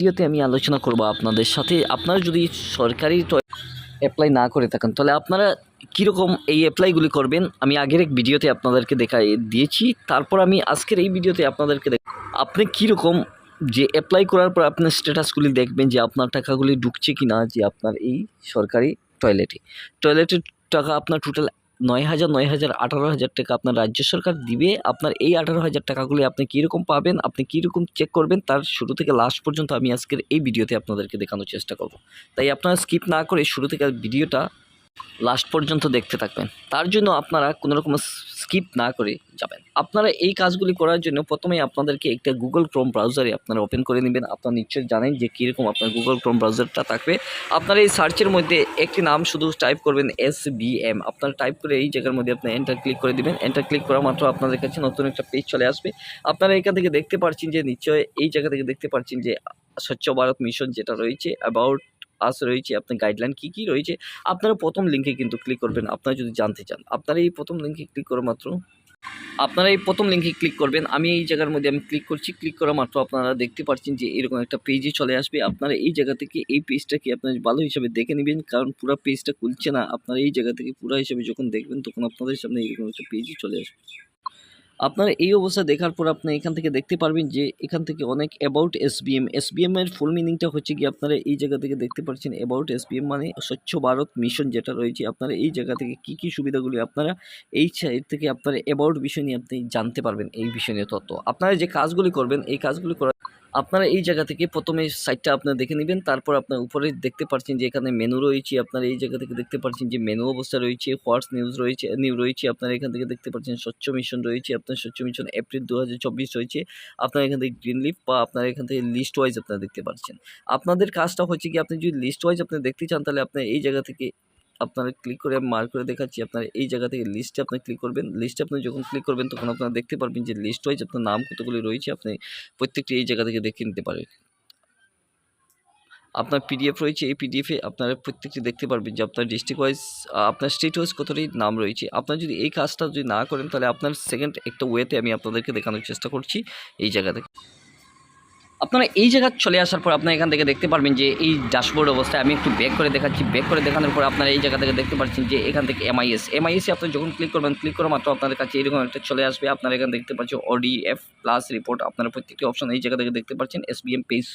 ভিডিওতে আমি আলোচনা করব আপনাদের সাথে। আপনারা যদি সরকারি অ্যাপ্লাই না করে থাকেন, তাহলে আপনারা কীরকম এই অ্যাপ্লাইগুলি করবেন? আমি আগের এক ভিডিওতে আপনাদেরকে দেখা দিয়েছি। তারপর আমি আজকের এই ভিডিওতে আপনাদেরকে দেখ আপনি কীরকম যে অ্যাপ্লাই করার পর আপনার স্ট্যাটাসগুলি দেখবেন যে আপনার টাকাগুলি ঢুকছে কি না যে আপনার এই সরকারি টয়লেটে টয়লেটের টাকা আপনার টোটাল নয় হাজার নয় হাজার, আঠারো হাজার টাকা আপনার রাজ্য সরকার দিবে। আপনার এই আঠারো হাজার টাকাগুলি আপনি কীরকম পাবেন, আপনি কীরকম চেক করবেন, তার শুরু থেকে লাস্ট পর্যন্ত আমি আজকের এই ভিডিওতে আপনাদেরকে দেখানোর চেষ্টা করব। তাই আপনারা স্কিপ না করে শুরু থেকে ভিডিওটা লাস্ট পর্যন্ত দেখতে থাকবেন। তার জন্য আপনারা কোনো রকম স্কিপ না করে যাবেন। আপনারা এই কাজগুলি করার জন্য প্রথমেই আপনাদেরকে একটা গুগল ক্রোম ব্রাউজারে আপনারা ওপেন করে নেবেন। আপনারা নিশ্চয়ই জানেন যে কীরকম আপনার গুগল ক্রোম ব্রাউজারটা থাকবে। আপনারা এই সার্চের মধ্যে একটি নাম শুধু টাইপ করবেন এস বি এম আপনারা টাইপ করে এই জায়গার মধ্যে আপনি এন্টার ক্লিক করে দিবেন। এন্টার ক্লিক করা মাত্র আপনাদের কাছে নতুন একটা পেজ চলে আসবে। আপনারা এখান থেকে দেখতে পাচ্ছেন যে নিশ্চয় এই জায়গা থেকে দেখতে পাচ্ছেন যে স্বচ্ছ ভারত মিশন যেটা রয়েছে অ্যাবাউট আস রয়েছে, আপনার গাইডলাইন কী কী রয়েছে, আপনারা প্রথম লিঙ্কে কিন্তু ক্লিক করবেন। আপনারা যদি জানতে চান, আপনারা এই প্রথম লিঙ্কে ক্লিক করা মাত্র, আপনারা এই প্রথম লিঙ্কে ক্লিক করবেন। আমি এই জায়গার মধ্যে আমি ক্লিক করছি ক্লিক করা মাত্র আপনারা দেখতে পাচ্ছেন যে এরকম একটা পেজে চলে আসবে। আপনারা এই জায়গা থেকে এই পেজটাকে আপনার ভালো হিসাবে দেখে নেবেন, কারণ পুরো পেজটা খুলছে না। আপনারা এই জায়গা থেকে পুরো হিসাবে যখন দেখবেন, তখন আপনাদের সামনে এরকম একটা পেজই চলে আসবে। আপনারা এই অবস্থা দেখার পর আপনি এখান থেকে দেখতে পারবেন যে এখান থেকে অনেক about S B M S B এর ফুল মিনিংটা হচ্ছে কি, আপনারা এই জায়গা থেকে দেখতে পাচ্ছেন অ্যাবাউট এস বি এম মানে স্বচ্ছ ভারত মিশন যেটা রয়েছে। আপনারা এই জায়গা থেকে কী কী সুবিধাগুলি আপনারা এই সাইট থেকে আপনারা অ্যাবাউট বিষয় নিয়ে আপনি জানতে পারবেন এই বিষয় নিয়ে তথ্য। আপনারা যে কাজগুলি করবেন, এই কাজগুলি করার আপনারা এই জায়গা থেকে প্রথমে সাইটটা আপনারা দেখে নেবেন, তারপর আপনার উপরে দেখতে পাচ্ছেন যে এখানে মেনু রয়েছে, আপনারা এই জায়গা থেকে দেখতে পাচ্ছেন যে মেনু অবস্থা রয়েছে হোয়াটস নিউজ রয়েছে নিউ রয়েছে, আপনারা এখান থেকে দেখতে পাচ্ছেন স্বচ্ছ মিশন রয়েছে, আপনার স্বচ্ছ মিশন এপ্রিল দু হাজার চব্বিশ রয়েছে, আপনারা এখান থেকে গ্রিন লিফ বা আপনারা এখান থেকে লিস্ট ওয়াইজ আপনারা দেখতে পাচ্ছেন আপনাদের কাজটা হচ্ছে কি, আপনি যদি লিস্ট ওয়াইজ আপনি দেখতে চান, তাহলে আপনার এই জায়গা থেকে আপনারা ক্লিক করে মার্ক করে দেখাচ্ছি, আপনারা এই জায়গা থেকে লিস্টে আপনি ক্লিক করবেন। লিস্টে আপনি যখন ক্লিক করবেন, তখন আপনারা দেখতে পারবেন যে লিস্ট ওয়াইজ আপনার নাম কতগুলি রয়েছে, আপনি প্রত্যেকটি এই জায়গা থেকে দেখে নিতে পারবেন। আপনার পিডিএফ রয়েছে, এই পিডিএফে আপনারা প্রত্যেকটি দেখতে পারবেন যে আপনার ডিস্ট্রিক্ট ওয়াইজ আপনার স্টেট ওয়াইজ কতটি নাম রয়েছে। আপনার যদি এই কাজটা যদি না করেন, তাহলে আপনার সেকেন্ড একটা ওয়েতে আমি আপনাদেরকে দেখানোর চেষ্টা করছি, এই জায়গা থেকে। আপনারা এই জায়গা চলে আসার পর আপনারা এখান থেকে দেখতে পারবেন যে এই ড্যাশবোর্ড অবস্থায় আমি একটু ব্যাক করে দেখাচ্ছি। ব্যাক করে দেখানোর পর আপনারা এই জায়গা থেকে দেখতে পাচ্ছেন যে এখান থেকে এমআইএস এমআইএসে আপনি যখন ক্লিক করবেন ক্লিক করা মাত্র আপনাদের কাছে এরকম একটা চলে আসবে। আপনারা এখানে দেখতে পাচ্ছেন ওডিএফ প্লাস রিপোর্ট আপনারা প্রত্যেকটি অপশন এই জায়গা থেকে দেখতে পাচ্ছেন। এসবিএম পেজ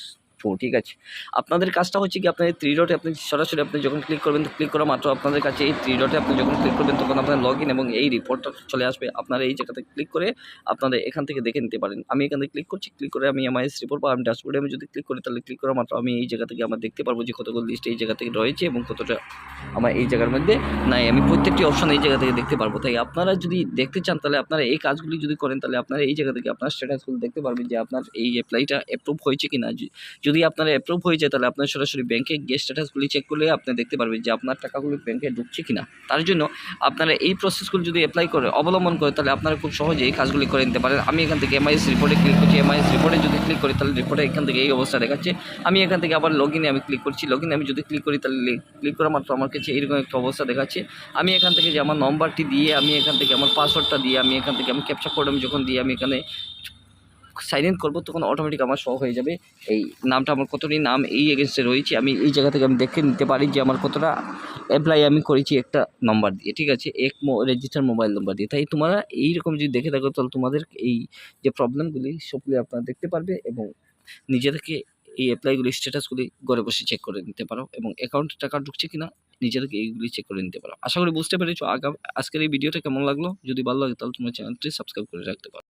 ফোর, ঠিক আছে? আপনাদের কাজটা হচ্ছে কি আপনার থ্রি ডটে আপনি সরাসরি আপনি যখন ক্লিক করবেন ক্লিক করা মাত্র আপনাদের কাছে এই থ্রি ডটে আপনি যখন ক্লিক করবেন, তখন আপনার লগ ইন এবং এই রিপোর্টটা চলে আসবে। আপনারা এই জায়গাতে ক্লিক করে আপনাদের এখান থেকে দেখে নিতে পারেন। আমি এখান থেকে ক্লিক করছি ক্লিক করে আমি এমআইএস রিপোর্ট বা আমি ড্যাশবোর্ডে আমি যদি ক্লিক করি, তাহলে ক্লিক করা মাত্র আমি এই জায়গা থেকে আমার দেখতে পারব যে কতগুলো লিস্ট এই জায়গা থেকে রয়েছে এবং কতটা আমার এই জায়গার মধ্যে নাই। আমি প্রত্যেকটি অপশন এই জায়গা থেকে দেখতে পারব। তাই আপনারা যদি দেখতে চান, তাহলে আপনারা এই কাজগুলি যদি করেন, তাহলে আপনারা এই জায়গা থেকে আপনার স্ট্যাটাসগুলো দেখতে পারবেন যে আপনার এই অ্যাপ্লাইটা অ্যাপ্রুভ হয়েছে কি না যদি আপনার অ্যাপ্রুভ হয়ে যায়, তাহলে আপনার সরাসরি ব্যাংকে গিয়ে স্ট্যাটাসগুলি চেক করলে আপনি দেখতে পারবেন যে আপনার টাকাগুলি ব্যাংকে ঢুকছে কি না তার জন্য আপনারা এই প্রসেসগুলো যদি অ্যাপ্লাই করে, অবলম্বন করে, তাহলে আপনারা খুব সহজে এই কাজগুলি করে নিতে পারেন। আমি এখান থেকে এমআইএস রিপোর্টে ক্লিক করছি। এমআইএস রিপোর্টে যদি ক্লিক করি, তাহলে রিপোর্টে এখান থেকে এই অবস্থা দেখাচ্ছে। আমি এখান থেকে আবার লগ আমি ক্লিক করছি। লগ আমি যদি ক্লিক করি, তাহলে ক্লিক করা মাত্র আমার কাছে এরকম একটা অবস্থা দেখাচ্ছে। আমি এখান থেকে যে আমার নম্বরটি দিয়ে, আমি এখান থেকে আমার পাসওয়ার্ডটা দিয়ে, আমি এখান থেকে আমি ক্যাপচা কোড আমি যখন দিয়ে, আমি এখানে সাইন ইন করব, তখন অটোমেটিক আমার শো হয়ে যাবে। এই নামটা আমার কতটি নাম, এই এগেনস্টে রয়েছে। আমি এই জায়গা থেকে আমি দেখে নিতে পারি যে আমার কতটা অ্যাপ্লাই আমি করেছি একটা নাম্বার দিয়ে, ঠিক আছে? এক রেজিস্টার মোবাইল নাম্বার দিয়ে। তাই তোমরা এইরকম যদি দেখে থাকো, তাহলে তোমাদের এই যে প্রবলেমগুলি সবগুলি আপনারা দেখতে পারবে এবং নিজে থেকে এই অ্যাপ্লাইগুলি স্ট্যাটাসগুলি ঘরে বসে চেক করে নিতে পারো এবং অ্যাকাউন্টে টাকা ঢুকছে কিনা, নিজে থেকে এইগুলি চেক করে নিতে পারো। আশা করি বুঝতে পেরেছ। আগাম, আজকের এই ভিডিওটা কেমন লাগল? যদি ভালো লাগে, তাহলে তোমার চ্যানেলটি সাবস্ক্রাইব করে রাখতে পারো।